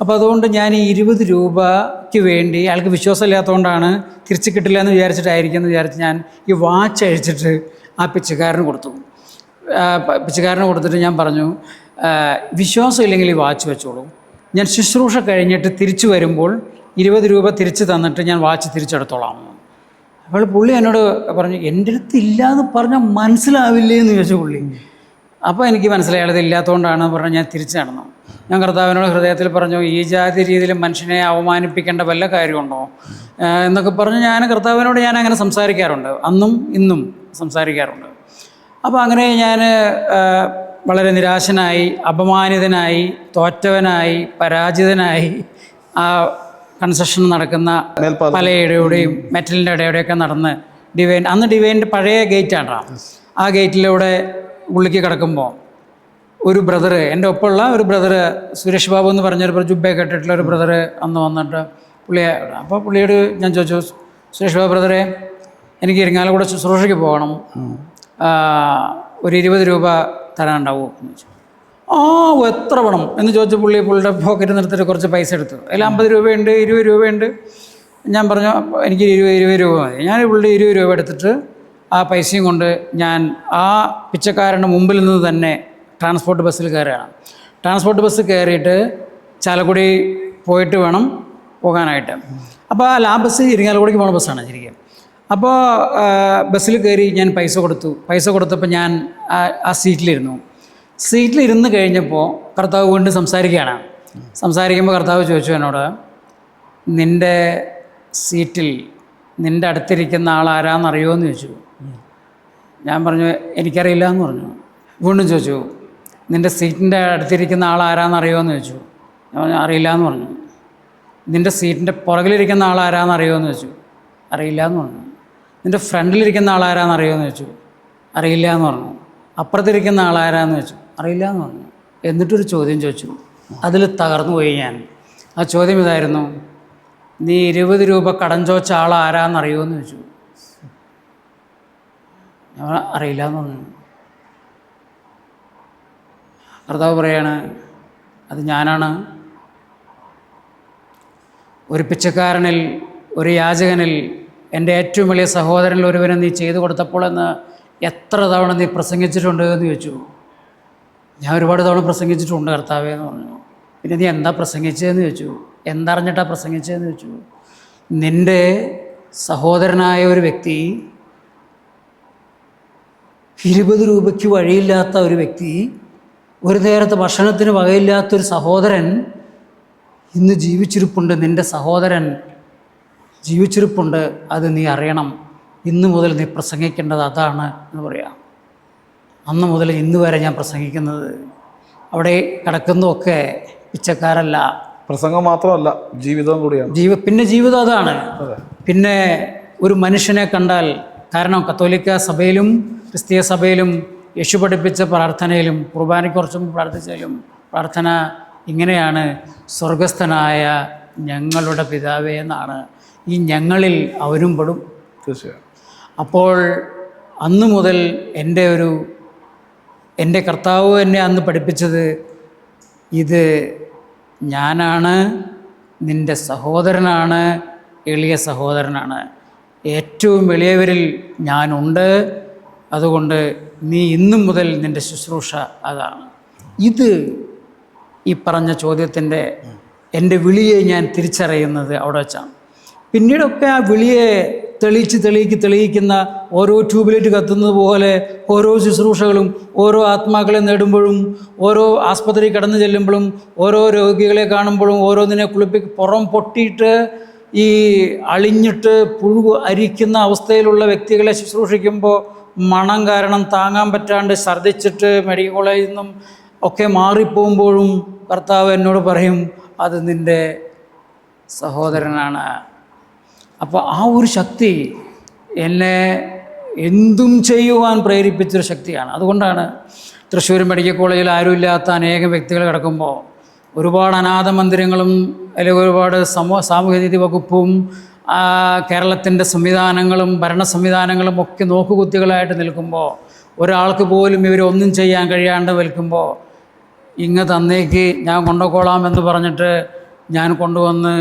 അപ്പോൾ അതുകൊണ്ട് ഞാൻ ഈ ഇരുപത് രൂപയ്ക്ക് വേണ്ടി അയാൾക്ക് വിശ്വാസമില്ലാത്തതുകൊണ്ടാണ് തിരിച്ച് കിട്ടില്ല എന്ന് വിചാരിച്ചിട്ടായിരിക്കും എന്ന് വിചാരിച്ച് ഞാൻ ഈ വാച്ച് അഴിച്ചിട്ട് ആ പിച്ചക്കാരന് കൊടുത്തു. പിച്ചക്കാരന് കൊടുത്തിട്ട് ഞാൻ പറഞ്ഞു വിശ്വാസം ഇല്ലെങ്കിൽ ഈ വാച്ച് വെച്ചോളൂ. ഞാൻ ശുശ്രൂഷ കഴിഞ്ഞിട്ട് തിരിച്ചു വരുമ്പോൾ ഇരുപത് രൂപ തിരിച്ച് തന്നിട്ട് ഞാൻ വാച്ച് തിരിച്ചെടുത്തോളാം. അപ്പോൾ പുള്ളി എന്നോട് പറഞ്ഞു എന്റെ അടുത്ത് ഇല്ല എന്ന് പറഞ്ഞാൽ മനസ്സിലാവില്ലേ? എന്ന് ചോദിച്ചു പുള്ളി. അപ്പോൾ എനിക്ക് മനസ്സിലായി അയാളത് ഇല്ലാത്തതുകൊണ്ടാണ് പറഞ്ഞ് ഞാൻ തിരിച്ചു നടന്നു. ഞാൻ കർത്താവിനോട് ഹൃദയത്തിൽ പറഞ്ഞു ഈ ജാതി രീതിയിൽ മനുഷ്യനെ അവമാനിപ്പിക്കേണ്ട വല്ല കാര്യമുണ്ടോ? എന്നൊക്കെ പറഞ്ഞ് ഞാൻ കർത്താവിനോട് ഞാൻ അങ്ങനെ സംസാരിക്കാറുണ്ട്. അന്നും ഇന്നും സംസാരിക്കാറുണ്ട്. അപ്പോൾ അങ്ങനെ ഞാൻ വളരെ നിരാശനായി അപമാനിതനായി തോറ്റവനായി പരാജിതനായി ആ കൺസ്ട്രക്ഷൻ നടക്കുന്ന. പലയിടയുടെയും മെറ്റലിന്റെ ഇടയുടെയൊക്കെ നടന്ന് ഡിവൈൻ അന്ന് ഡിവൈന്റെ പഴയ ഗേറ്റാണ്. ആ ഗേറ്റിലൂടെ ഉള്ളിലേക്ക് കിടക്കുമ്പോൾ ഒരു ബ്രദർ എന്റെ ഒപ്പമുള്ള ഒരു ബ്രദർ സുരേഷ് ബാബു എന്ന് പറഞ്ഞൊരു ജുബയൊക്കെ ഇട്ടിട്ടുള്ള ഒരു ബ്രദർ അന്ന് വന്നിട്ട് പുള്ളിയെ അപ്പോൾ പുള്ളിയോട് ഞാൻ ചോദിച്ചു സുരേഷ് ബാബു ബ്രദറെ എനിക്ക് ഇരിങ്ങാലക്കൂടെ ശുശ്രൂഷയ്ക്ക് പോകണം. ഒരു ഇരുപത് രൂപ തരാനുണ്ടാവുമോ എന്ന് ചോദിച്ചു. ആ എത്ര വേണം? എന്ന് ചോദിച്ചു പുള്ളി പുള്ളിയുടെ പോക്കറ്റ് നിർത്തിട്ട് കുറച്ച് പൈസ എടുത്തു. അതിൽ അമ്പത് രൂപയുണ്ട് ഇരുപത് രൂപയുണ്ട്. ഞാൻ പറഞ്ഞു എനിക്ക് ഇരുപത് ഇരുപത് രൂപ മതി. ഞാൻ പുള്ളി ഇരുപത് രൂപ എടുത്തിട്ട് ആ പൈസയും കൊണ്ട് ഞാൻ ആ പിച്ചക്കാരന്റെ മുമ്പിൽ നിന്ന് തന്നെ ട്രാൻസ്പോർട്ട് ബസ്സിൽ കയറുകയാണ്. ട്രാൻസ്പോർട്ട് ബസ് കയറിയിട്ട് ചാലക്കുടി പോയിട്ട് വേണം പോകാനായിട്ട്. അപ്പോൾ ആ ലാ ബസ് ഇരിങ്ങാലക്കുടിക്ക് പോകുന്ന ബസ്സാണ് ശരിക്കും. അപ്പോൾ ബസ്സിൽ കയറി ഞാൻ പൈസ കൊടുത്തു. പൈസ കൊടുത്തപ്പോൾ ഞാൻ ആ- സീറ്റിലിരുന്നു സീറ്റിലിരുന്ന് കഴിഞ്ഞപ്പോൾ കർത്താവ് വീണ്ടും സംസാരിക്കുകയാണ്. സംസാരിക്കുമ്പോൾ കർത്താവ് ചോദിച്ചു എന്നോട് നിന്റെ സീറ്റിൽ നിന്റെ അടുത്തിരിക്കുന്ന ആൾ ആരാന്നറിയുമോ എന്ന് ചോദിച്ചു. ഞാൻ പറഞ്ഞു എനിക്കറിയില്ല എന്ന് പറഞ്ഞു. വീണ്ടും ചോദിച്ചു നിന്റെ സീറ്റിന്റെ അടുത്തിരിക്കുന്ന ആൾ ആരാന്നറിയുമോ എന്ന് ചോദിച്ചു. ഞാൻ പറഞ്ഞു അറിയില്ല എന്ന് പറഞ്ഞു. നിന്റെ സീറ്റിന്റെ പുറകിലിരിക്കുന്ന ആൾ ആരാന്ന് അറിയുമോ എന്ന് ചോദിച്ചു. അറിയില്ല എന്ന് പറഞ്ഞു. നിന്റെ ഫ്രണ്ടിലിരിക്കുന്ന ആൾ ആരാന്ന് അറിയുമോ എന്ന് ചോദിച്ചു. അറിയില്ല എന്ന് പറഞ്ഞു. അപ്പുറത്തിരിക്കുന്ന ആൾ ആരാന്ന് ചോദിച്ചു. അറിയില്ല എന്ന് പറഞ്ഞു. എന്നിട്ടൊരു ചോദ്യം ചോദിച്ചു. അതിൽ തകർന്നു പോയി ഞാൻ. ആ ചോദ്യം ഇതായിരുന്നു. നീ ഇരുപത് രൂപ കടം ചോദിച്ച ആൾ ആരാന്ന് അറിയുമോ എന്ന് ചോദിച്ചു. ഞാൻ അറിയില്ല എന്ന് പറഞ്ഞു. കർത്താവ് പറയാണ് അത് ഞാനാണ്. ഒരു പിച്ചക്കാരനിൽ ഒരു യാചകനിൽ എന്റെ ഏറ്റവും വലിയ സഹോദരനിൽ ഒരുവനെ നീ ചെയ്തു കൊടുത്തപ്പോൾ എന്ന് എത്ര തവണ നീ പ്രസംഗിച്ചിട്ടുണ്ട് എന്ന് ചോദിച്ചു. ഞാൻ ഒരുപാട് തവണ പ്രസംഗിച്ചിട്ടുണ്ട് കർത്താവേ എന്ന് പറഞ്ഞു. പിന്നെ നീ എന്താ പ്രസംഗിച്ചതെന്ന് ചോദിച്ചു. എന്തറിഞ്ഞിട്ടാ പ്രസംഗിച്ചതെന്ന് വെച്ചു നിന്റെ സഹോദരനായ ഒരു വ്യക്തി ഇരുപത് രൂപയ്ക്ക് വഴിയില്ലാത്ത ഒരു വ്യക്തി ഒരു നേരത്തെ ഭക്ഷണത്തിന് വകയില്ലാത്തൊരു സഹോദരൻ ഇന്ന് ജീവിച്ചിരിപ്പുണ്ട്. നിന്റെ സഹോദരൻ ജീവിച്ചിരിപ്പുണ്ട്. അത് നീ അറിയണം. ഇന്ന് മുതൽ നീ പ്രസംഗിക്കേണ്ടത് അതാണ് എന്ന് പറയാം. അന്ന് മുതൽ ഇന്ന് വരെ ഞാൻ പ്രസംഗിക്കുന്നത് അവിടെ കിടക്കുന്നതൊക്കെ പിച്ചക്കാരല്ല. പ്രസംഗം മാത്രമല്ല ജീവിതം കൂടിയാണ്. ജീവ പിന്നെ ജീവിതം അതാണ്. പിന്നെ ഒരു മനുഷ്യനെ കണ്ടാൽ കാരണം കത്തോലിക്ക സഭയിലും ക്രിസ്തീയ സഭയിലും യേശു പഠിപ്പിച്ച പ്രാർത്ഥനയിലും കുർബാനയ്ക്കുറച്ചും പ്രാർത്ഥിച്ചാലും പ്രാർത്ഥന ഇങ്ങനെയാണ്. സ്വർഗസ്ഥനായ ഞങ്ങളുടെ പിതാവേ എന്നാണ്. ഈ ഞങ്ങളിൽ അവരും പെടും. തീർച്ചയായും. അപ്പോൾ അന്നു മുതൽ എന്റെ ഒരു എന്റെ കർത്താവ് എന്നെ അന്ന് പഠിപ്പിച്ചത് ഇത് ഞാനാണ് നിന്റെ സഹോദരനാണ് എളിയ സഹോദരനാണ്. ഏറ്റവും എളിയവരിൽ ഞാനുണ്ട്. അതുകൊണ്ട് നീ ഇന്നു മുതൽ നിന്റെ ശുശ്രൂഷ അതാണ്. ഇത് ഈ പറഞ്ഞ ചോദ്യത്തിന്റെ എന്റെ വിളിയെ ഞാൻ തിരിച്ചറിയുന്നത് അവിടെ വെച്ചാണ്. പിന്നീടൊക്കെ ആ വിളിയെ തെളിയിച്ച് തെളിയിക്ക് തെളിയിക്കുന്ന ഓരോ ട്യൂബ്ലൈറ്റ് കത്തുന്നത് പോലെ ഓരോ ശുശ്രൂഷകളും ഓരോ ആത്മാക്കളെ നേടുമ്പോഴും ഓരോ ആസ്പത്രി കടന്നു ചെല്ലുമ്പോഴും ഓരോ രോഗികളെ കാണുമ്പോഴും ഓരോന്നിനെ കുളിപ്പി പുറം പൊട്ടിയിട്ട് ഈ അളിഞ്ഞിട്ട് പുഴു അരിക്കുന്ന അവസ്ഥയിലുള്ള വ്യക്തികളെ ശുശ്രൂഷിക്കുമ്പോൾ മണം കാരണം താങ്ങാൻ പറ്റാണ്ട് ഛർദ്ദിച്ചിട്ട് മെഡിക്കൽ കോളേജിൽ നിന്നും ഒക്കെ മാറിപ്പോകുമ്പോഴും കർത്താവ് എന്നോട് പറയും അത് നിന്റെ സഹോദരനാണ്. അപ്പോൾ ആ ഒരു ശക്തി എന്നെ എന്തും ചെയ്യുവാൻ പ്രേരിപ്പിച്ചൊരു ശക്തിയാണ്. അതുകൊണ്ടാണ് തൃശ്ശൂർ മെഡിക്കൽ കോളേജിൽ ആരുമില്ലാത്ത അനേകം വ്യക്തികൾ കിടക്കുമ്പോൾ ഒരുപാട് അനാഥ മന്ദിരങ്ങളും അല്ലെങ്കിൽ ഒരുപാട് സമൂഹ സാമൂഹ്യനീതി വകുപ്പും കേരളത്തിന്റെ സംവിധാനങ്ങളും ഭരണ സംവിധാനങ്ങളും ഒക്കെ നോക്കുകുത്തികളായിട്ട് നിൽക്കുമ്പോൾ ഒരാൾക്ക് പോലും ഇവരൊന്നും ചെയ്യാൻ കഴിയാണ്ട് നിൽക്കുമ്പോൾ ഇങ്ങ് തന്നേക്ക് ഞാൻ കൊണ്ടുപോകോളാം എന്ന് പറഞ്ഞിട്ട് ഞാൻ കൊണ്ടുവന്ന്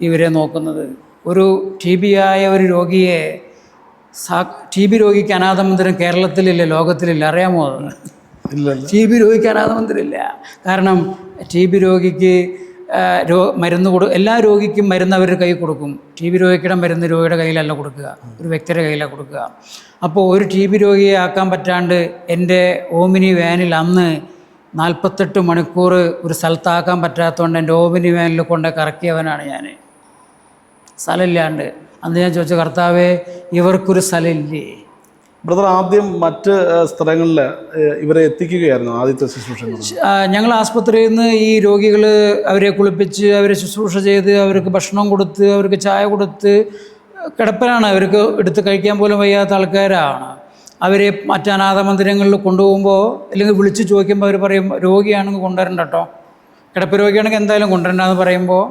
ഇവരെ നോക്കുന്നത്. ഒരു ടി ബി ആയ ഒരു രോഗിയെ സാ ടി ബി രോഗിക്ക് അനാഥ മന്ദിരം കേരളത്തിലില്ല ലോകത്തിലില്ല. അറിയാമോ അത്? ടി ബി രോഗിക്ക് അനാഥ മന്ദിരമില്ല കാരണം ടി ബി രോഗിക്ക് രോ മരുന്ന് കൊടു എല്ലാ രോഗിക്കും മരുന്ന് അവർ കൈ കൊടുക്കും. ടി ബി രോഗിയുടെ മരുന്ന് രോഗിയുടെ കയ്യിലല്ല കൊടുക്കുക. ഒരു വ്യക്തിയുടെ കയ്യിലാണ് കൊടുക്കുക. അപ്പോൾ ഒരു ടി ബി രോഗിയെ ആക്കാൻ പറ്റാണ്ട് എന്റെ ഓമിനി വാനിൽ അന്ന് നാൽപ്പത്തെട്ട് മണിക്കൂർ ഒരു സ്ഥലത്താക്കാൻ പറ്റാത്തതുകൊണ്ട് എന്റെ ഓമിനി വാനിൽ കൊണ്ട് കറക്കിയവനാണ് ഞാൻ സ്ഥലമില്ലാണ്ട്. അന്ന് ഞാൻ ചോദിച്ച കർത്താവേ ഇവർക്കൊരു സ്ഥലമില്ലേ? ബ്രദർ ആദ്യം മറ്റ് സ്ഥലങ്ങളിൽ ഇവരെ എത്തിക്കുകയായിരുന്നു ആദ്യത്തെ ശുശ്രൂഷ ഞങ്ങൾ ആസ്പത്രിയിൽ നിന്ന് ഈ രോഗികൾ അവരെ കുളിപ്പിച്ച് അവരെ ശുശ്രൂഷ ചെയ്ത് അവർക്ക് ഭക്ഷണം കൊടുത്ത് അവർക്ക് ചായ കൊടുത്ത് കിടപ്പനാണ്. അവർക്ക് എടുത്ത് കഴിക്കാൻ പോലും വയ്യാത്ത ആൾക്കാരാണ്. അവരെ മറ്റ് അനാഥ മന്ദിരങ്ങളിൽ കൊണ്ടുപോകുമ്പോൾ അല്ലെങ്കിൽ വിളിച്ച് ചോദിക്കുമ്പോൾ അവർ പറയും രോഗിയാണെങ്കിൽ കൊണ്ടുവരണ്ട കേട്ടോ കിടപ്പ് രോഗിയാണെങ്കിൽ എന്തായാലും കൊണ്ടുവരണ്ടെന്ന് പറയുമ്പോൾ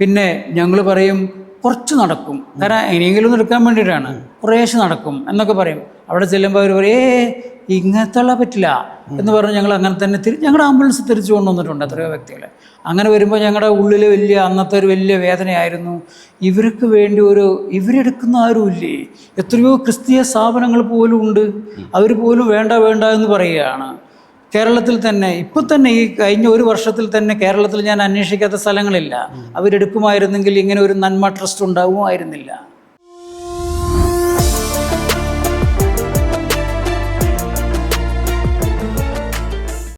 പിന്നെ ഞങ്ങൾ പറയും കുറച്ച് നടക്കും. കാരണം എങ്ങനെയെങ്കിലും ഒന്ന് എടുക്കാൻ വേണ്ടിയിട്ടാണ്. കുറേശ്ശെ നടക്കും എന്നൊക്കെ പറയും. അവിടെ ചെല്ലുമ്പോൾ അവർ പറയും ഏ ഇങ്ങനത്തുള്ള പറ്റില്ല. എന്ന് പറഞ്ഞ് ഞങ്ങൾ അങ്ങനെ തന്നെ തിരി ഞങ്ങളുടെ ആംബുലൻസ് തിരിച്ചു കൊണ്ടുവന്നിട്ടുണ്ട് എത്രയോ വ്യക്തികളെ. അങ്ങനെ വരുമ്പോൾ ഞങ്ങളുടെ ഉള്ളിൽ വലിയ അന്നത്തെ ഒരു വലിയ വേദനയായിരുന്നു. ഇവർക്ക് വേണ്ടി ഒരു ഇവരെടുക്കുന്ന ആരുമില്ലേ എത്രയോ ക്രിസ്തീയ സ്ഥാപനങ്ങൾ പോലും ഉണ്ട്. അവർ പോലും വേണ്ട വേണ്ട എന്ന് പറയുകയാണ്. കേരളത്തിൽ തന്നെ ഇപ്പൊ തന്നെ ഈ കഴിഞ്ഞ ഒരു വർഷത്തിൽ തന്നെ കേരളത്തിൽ ഞാൻ അന്വേഷിക്കാത്ത സ്ഥലങ്ങളില്ല. അവരെടുക്കുമായിരുന്നെങ്കിൽ ഇങ്ങനെ ഒരു നന്മ ട്രസ്റ്റ് ഉണ്ടാവുമായിരുന്നില്ല.